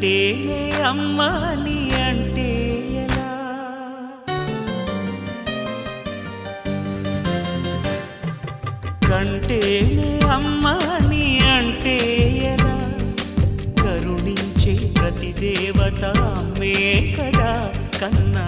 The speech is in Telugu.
కంటేనే అమ్మా నీ అంటే ఎలా? కంటేనే అమ్మా నీ అంటే ఎలా? కరుణించే ప్రతి దేవత అమ్మే కదా కన్నా